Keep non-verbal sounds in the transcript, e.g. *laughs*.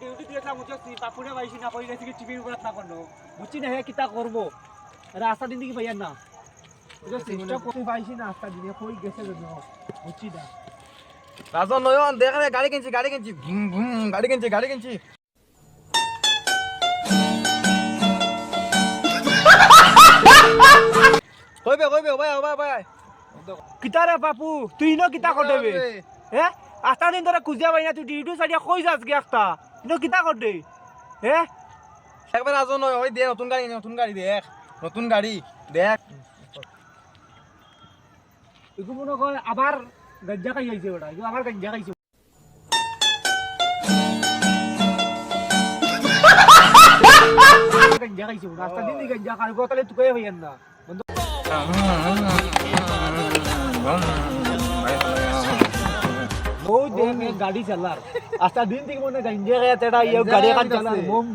Duty দিয়েছিলাম বুঝছি? পাপুরে পাইছি না কই গেছি টিভির উপর না? করল বুঝছি না হে কিতা করব রাস্তা দিন দিকে পাইয়ার না। বুঝছি? স্টপ করতে পাইছি না রাস্তা দিকে কই গেছে বুঝছি না। রাজন নয়ন দেখ রে গাড়ি কিনছি গাড়ি কিনছি। গাড়ি কিনছি গাড়ি কিনছি। কইবে কইবে ভাই ভাই ভাই কিতা রে পাপু তুই ন কিতা করতে হে? আস্তা দিন ধরে খুঁজিয়া পাই না তুই ডিউটি সাইডিয়া কই যাস গে একটা ন কিতা করতে হে? একবার রাজন নয় ওই দে নতুন গাড়ি নতুন গাড়ি দেখ নতুন গাড়ি দেখ। এগু মনে কর আবার গঞ্জা খাই যাইছে ওটা এগু আবার গঞ্জা খাইছে। গঞ্জা খাইছে রাস্তা দিন গঞ্জা খাই তাহলে তুই হইয়ান না। *laughs* গাড়ি চালার আস্তা দিন থেকে মনে গঞ্জা গাড়ি কান চালার মোম